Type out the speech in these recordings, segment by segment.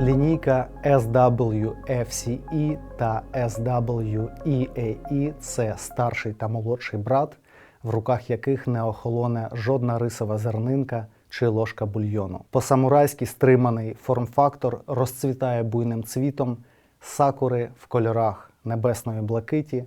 Лінійка SWFCE та SWEAE – це старший та молодший брат, в руках яких не охолоне жодна рисова зернинка чи ложка бульйону. По-самурайськи стриманий форм-фактор розцвітає буйним цвітом сакури в кольорах небесної блакиті,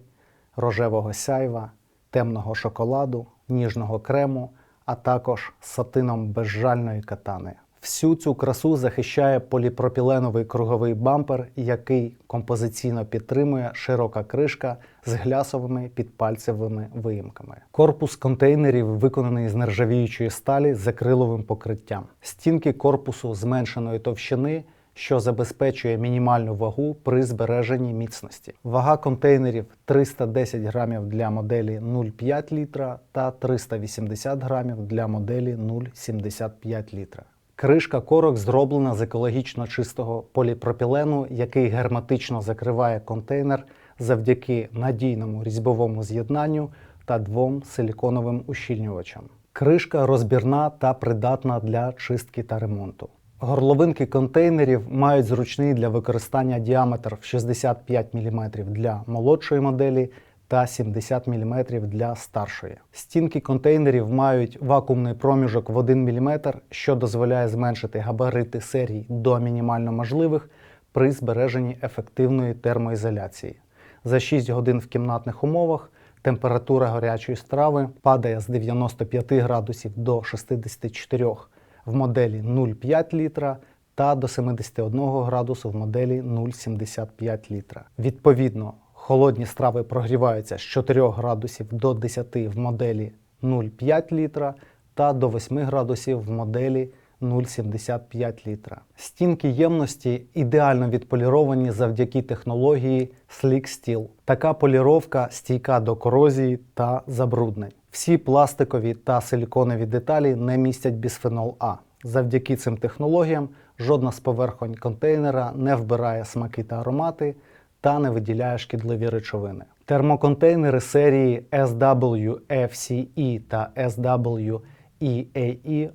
рожевого сяйва, темного шоколаду, ніжного крему, а також сатином безжальної катани. Всю цю красу захищає поліпропіленовий круговий бампер, який композиційно підтримує широка кришка з глясовими підпальцевими виїмками. Корпус контейнерів виконаний з нержавіючої сталі з акриловим покриттям. Стінки корпусу зменшеної товщини що забезпечує мінімальну вагу при збереженні міцності. Вага контейнерів 310 грамів для моделі 0,5 літра та 380 грамів для моделі 0,75 літра. Кришка корок зроблена з екологічно чистого поліпропілену, який герметично закриває контейнер завдяки надійному різьбовому з'єднанню та двом силіконовим ущільнювачам. Кришка розбірна та придатна для чистки та ремонту. Горловинки контейнерів мають зручний для використання діаметр в 65 мм для молодшої моделі та 70 мм для старшої. Стінки контейнерів мають вакуумний проміжок в 1 мм, що дозволяє зменшити габарити серій до мінімально можливих при збереженні ефективної термоізоляції. За 6 годин в кімнатних умовах температура гарячої страви падає з 95 градусів до 64 градусів в моделі 0,5 літра та до 71 градусу в моделі 0,75 літра. Відповідно, холодні страви прогріваються з 4 градусів до 10 в моделі 0,5 літра та до 8 градусів в моделі 0,75 літра. Стінки ємності ідеально відполіровані завдяки технології Slick Steel. Така поліровка стійка до корозії та забруднень. Всі пластикові та силіконові деталі не містять бісфенол А. Завдяки цим технологіям жодна з поверхонь контейнера не вбирає смаки та аромати та не виділяє шкідливі речовини. Термоконтейнери серії SWFCE та SWEAE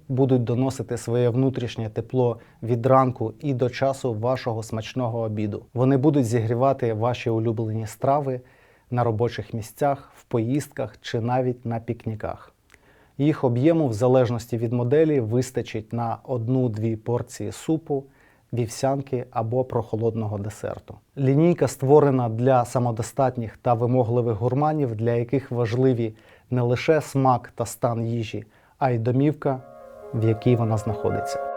будуть доносити своє внутрішнє тепло від ранку і до часу вашого смачного обіду. Вони будуть зігрівати ваші улюблені страви на робочих місцях, в поїздках чи навіть на пікніках. Їх об'єму в залежності від моделі вистачить на одну-дві порції супу, вівсянки або прохолодного десерту. Лінійка створена для самодостатніх та вимогливих гурманів, для яких важливі не лише смак та стан їжі, а й домівка, в якій вона знаходиться.